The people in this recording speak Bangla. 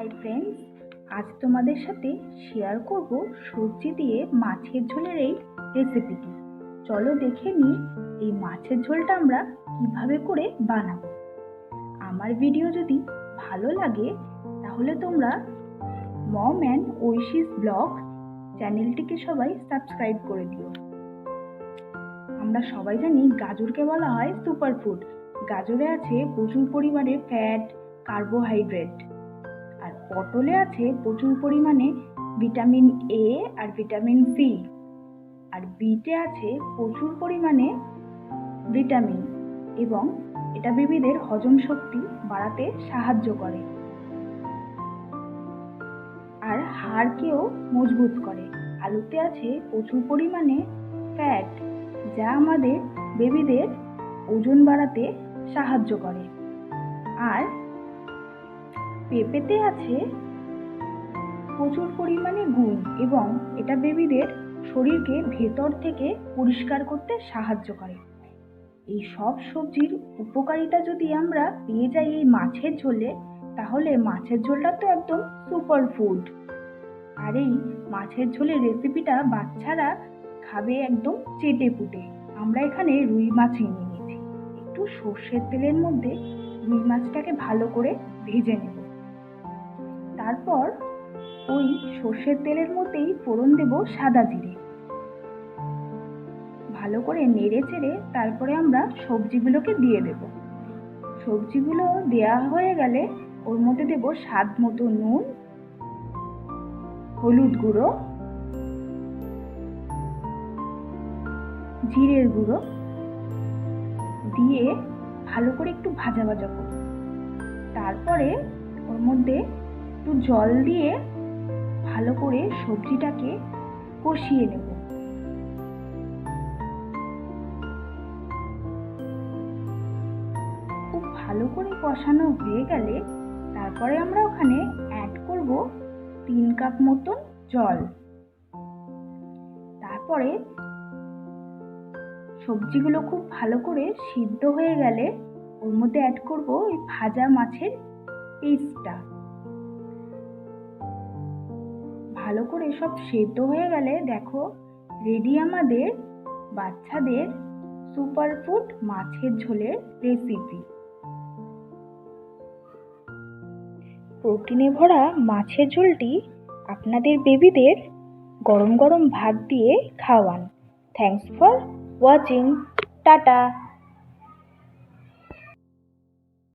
হাই ফ্রেন্ডস, আজ তোমাদের সাথে শেয়ার করব সবজি দিয়ে মাছের ঝোলের এই রেসিপিটি চলো দেখে নিই এই মাছের ঝোলটা আমরা কীভাবে করে বানাবো। আমার ভিডিও যদি ভালো লাগে, তাহলে তোমরা মম অ্যান্ড ঐশিস ব্লগ চ্যানেলটিকে সবাই সাবস্ক্রাইব করে দিও। আমরা সবাই জানি গাজরকে বলা হয় সুপারফুড গাজরে আছে প্রচুর পরিমাণে ফ্যাট কার্বোহাইড্রেট পটলে আছে প্রচুর পরিমাণে ভিটামিন এ আর ভিটামিন সি আর বিটে আছে প্রচুর পরিমাণে ভিটামিন এবং এটা বেবিদের হজম শক্তি বাড়াতে সাহায্য করে। আর হাড়কেও মজবুত করে। আলুতে আছে প্রচুর পরিমাণে ফ্যাট যা আমাদের বেবিদের ওজন বাড়াতে সাহায্য করে। আর পেঁপেতে আছে প্রচুর পরিমাণে গুণ এবং এটা বেবিদের শরীরকে ভেতর থেকে পরিষ্কার করতে সাহায্য করে। এই সব সবজির উপকারিতা যদি আমরা পেয়ে যাই এই মাছের ঝোলে, তাহলে মাছের ঝোলটা তো একদম সুপার ফুড। আর এই মাছের ঝোলের রেসিপিটা বাচ্চারা খাবে একদম চেটে পুটে। আমরা এখানে রুই মাছ নিয়ে নিয়েছি একটু সর্ষের তেলের মধ্যে রুই মাছটাকে ভালো করে ভেজে নেব। তারপর ওই সর্ষের তেলের মধ্যেই ফোড়ন দেব সাদা জিরে। ভালো করে নেড়ে চেড়ে তারপরে আমরা সবজিগুলোকে দিয়ে দেব। সবজিগুলো দেয়া হয়ে গেলে ওর মধ্যে দেব স্বাদ মতো নুন, হলুদ গুঁড়ো, জিরের গুঁড়ো দিয়ে ভালো করে একটু ভাজা ভাজা করব। তারপরে ওর মধ্যে একটু জল দিয়ে ভালো করে সবজিটাকে কষিয়ে নেব। খুব ভালো করে কষানো হয়ে গেলে তারপরে আমরা ওখানে অ্যাড করব তিন কাপ মতন জল। তারপরে সবজিগুলো খুব ভালো করে সিদ্ধ হয়ে গেলে ওর মধ্যে অ্যাড করব ওই ভাজা মাছের পিসটা ভালো করে সব সেদ্ধ হয়ে গেলে দেখো রেডি আমাদের বাচ্চাদের সুপারফুড মাছের ঝোলের রেসিপি প্রোটিনে ভরা মাছের ঝোলটি আপনাদের বেবিদের গরম গরম ভাত দিয়ে খাওয়ান। Thanks for watching tata!